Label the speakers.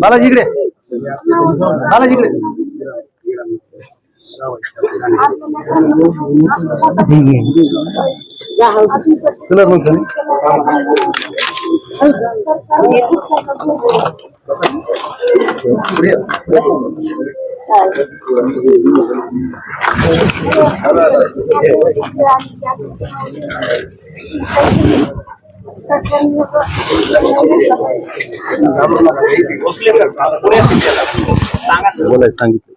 Speaker 1: बालाजी इकडे बालाजी इकडे तुला कोण बोलाय सांगितलं